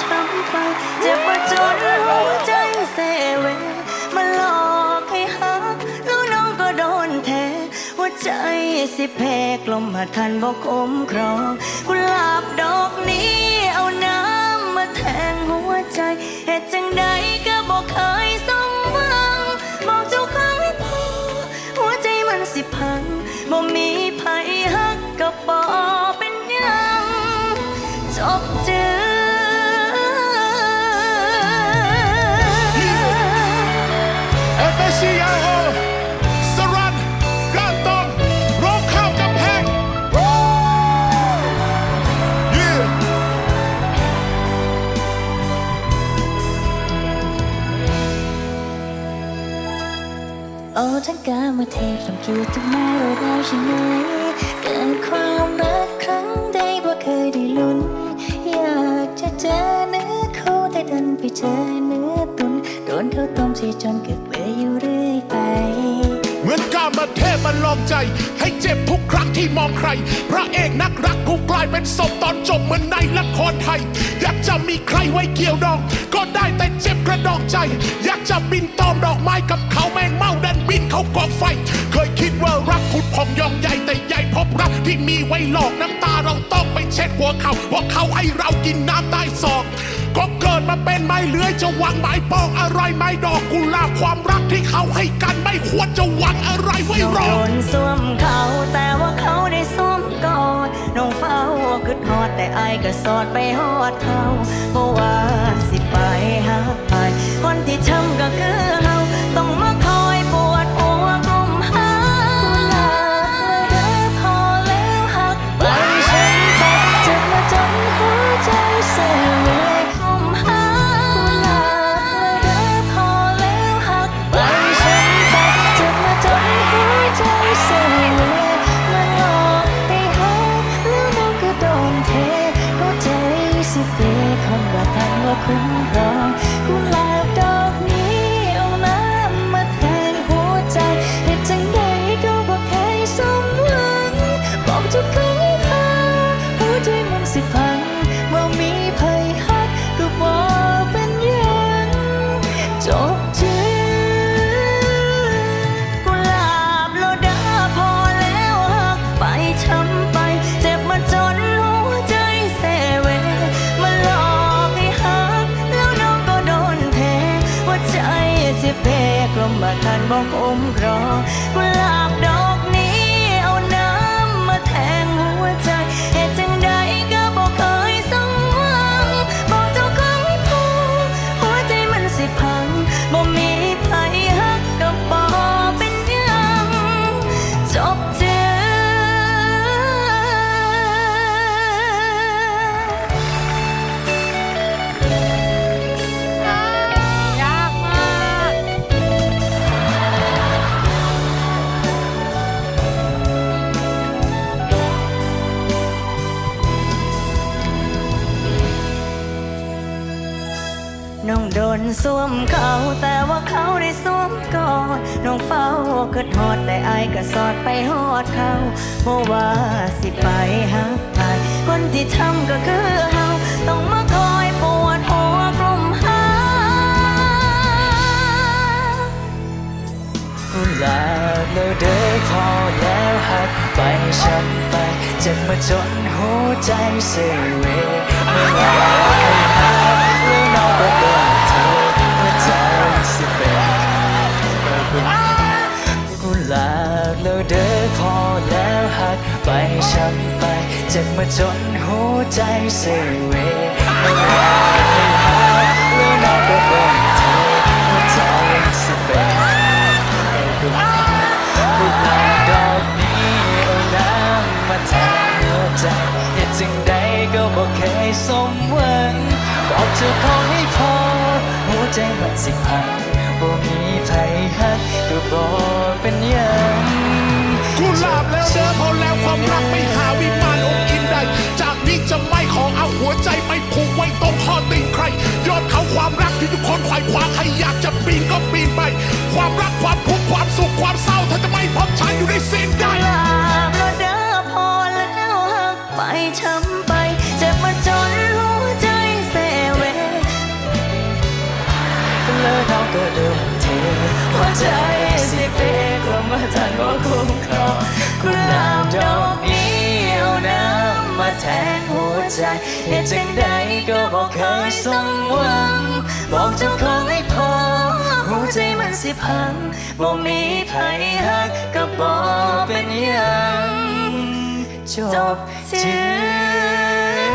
ช้ำไปเจ็บมาจนหัวใจเสเวมาหลอกให้หักแล้วน้องก็โดนแทหัวใจสิแพ้กลมหาทันบอกอมครองกุหลาบดอกนี้เอาน้ำมาแทงหัวใจเหตุจังใดก็บอกเคยสมหวังบอกเจ้าครั้งพอหัวใจมันสิพังบ่มีไผหักกับบอก อ้ทั้งกามาเทพลำคิวถึงแม้เราได้ใช่ไหมเกินความรักครั้งใดว่าเคยได้ลุ้น อยากจะเจอเนื้อคู่แต่ดันไปเจอเนื้อตุนโดนเขาต้มสีจนเกิดเบื่ออยู่เรื่อยไป เหมือนกามาเทพมันลองใจ ให้เจ็บทุกครั้งที่มองใคร พระเอกนักรักกูกลายเป็นศพตอนจบเหมือนในละครไทย อยากจะมีใครไว้เกี่ยวดอง ก็ได้แต่เจ็บกระดองใจ อยากจะบินตอมดอกไม้กับเขา เขากองไฟ เคยคิดว่ารักคุณพองยองใหญ่แต่ใหญ่พบรักที่มีไว้หลอกน้ำตาเราต้องไปเช็ดหัวเขาเพราะเขาให้เรากินน้ำใต้ศอกก็เกิดมาเป็นไม้เลื้อยจะหวังไม้ปองอะไรไม้ดอกกุหลาบความรักที่เขาให้กันไม่ควรจะหวังอะไรไว้น้องหรอโดนสวมเขาแต่ว่าเขาได้สวมกอดน้องเฝ้าคึดฮอดแต่อายก็สอดไปฮอดเขาเพราะว่าสิไปหาไปคนที่ช้ำก็คือ ว่าทั บอกอมรอ น้องโดนสวมเขาแต่ว่าเขาได้สวมกอดน้องเฝ้าคิดฮอดแต่อายก็สอดไปฮอดเขาเพราะว่าสิไปหาใครคนที่ทำก็คือเฮาต้องมาคอยปวดหัวกลุ่มหาลาบแล้วเด้อพอแล้วหักไปช้ำไปเจ็บมาจนหัวใจเสียเวเมื่อวานให้หาแล้ว ลาบแล้วเด้อพอแล้วหักไปช้ำไปเจ็บมาจนหัวใจเสียเวเมื่อวานให้หาแล้วน้องก็โดเธอหัวใจสิเป็นกุหลาบดอกนี้เอาน้ำมาแทนหัวใจเหตุจึงใดก็บอกเคยสมหวังบอกเจ้าของให้พอ ว่ามันสิพังบ่มีใครฮักก็บอกเป็นหยังกุหลาบแล้วเด้อพอแล้วความรักไปหาวิมานองค์อินใดจากนี้จะไม่ขอเอาหัวใจไปผูกไว้ตรงคอติงใครยอดเขาความรักที่ทุกคน ก็คงคอกุหลาบดอกนี้เอาน้ำมาแทนหัวใจเหตุจังใดก็บอกเคยสมหวัง บอกเจ้าของให้พอหัวใจมันสิพังบ่มีใครหักก็บอกเป็นยังจบเจืด